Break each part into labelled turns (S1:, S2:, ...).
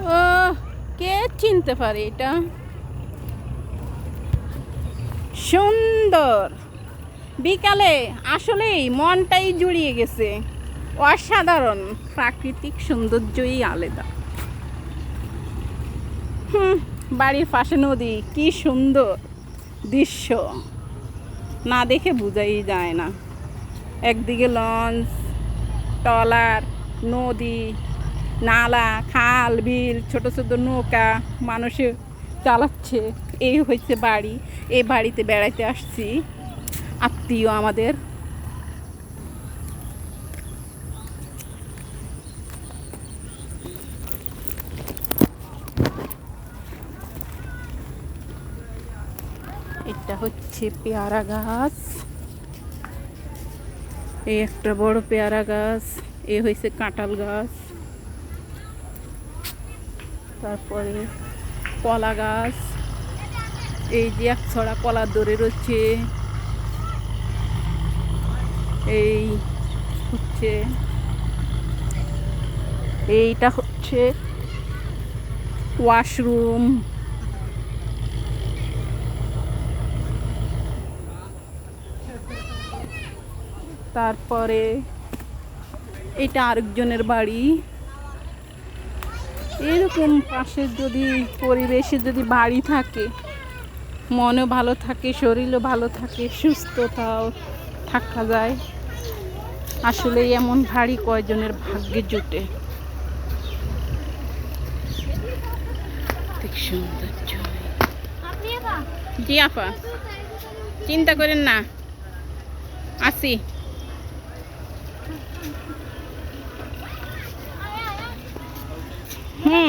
S1: ও কে চিনতে পারে এটা? সুন্দর। বিকালে আসলেই মনটাই জুড়িয়ে গেছে। অসাধারণ। প্রাকৃতিক সৌন্দর্যই আলাদা। হুম, বাড়ির পাশে নদী, কি সুন্দর দৃশ্য। না দেখে বোঝাই যায় না। একদিকে লঞ্চ টলার নদী নালা, খাল, বিল, ছোট ছোট নৌকা, মানুষে চালাচ্ছে। এই হচ্ছে বাড়ি। এই বাড়িতে বেড়াইতে আসছি। আত্মীয় আমাদের। এটা হচ্ছে পেয়ারা গাছ। এই একটা বড় পেয়ারা গাছ। এ হয়েছে কাঁঠাল গাছ। তারপরে কলা গাছ, এই যে এক ছড়া কলা ধরে রয়েছে, এই হচ্ছে, এইটা হচ্ছে ওয়াশরুম। তারপরে এটা আরেকজনের বাড়ি। এরকম পাশের যদি পরিবেশে যদি বাড়ি থাকে, মনও ভালো থাকে, শরীরও ভালো থাকে, সুস্থতাও থাকা যায়। আসলে এমন ভারী কয়জনের ভাগ্যে জুটে। জি আপা, চিন্তা করেন না। আসি। হুম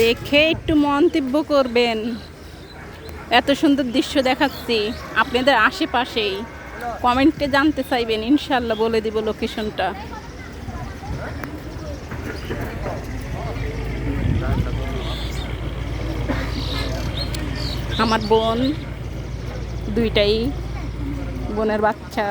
S1: দেখে একটু মন্তব্য করবেন। এত সুন্দর দৃশ্য দেখাচ্ছি। আপনাদের আশেপাশেই কমেন্টে জানতে চাইবেন ইনশাল্লাহ বলে দিব লোকেশনটা। আমার বোন, দুইটাই বোনের বাচ্চা।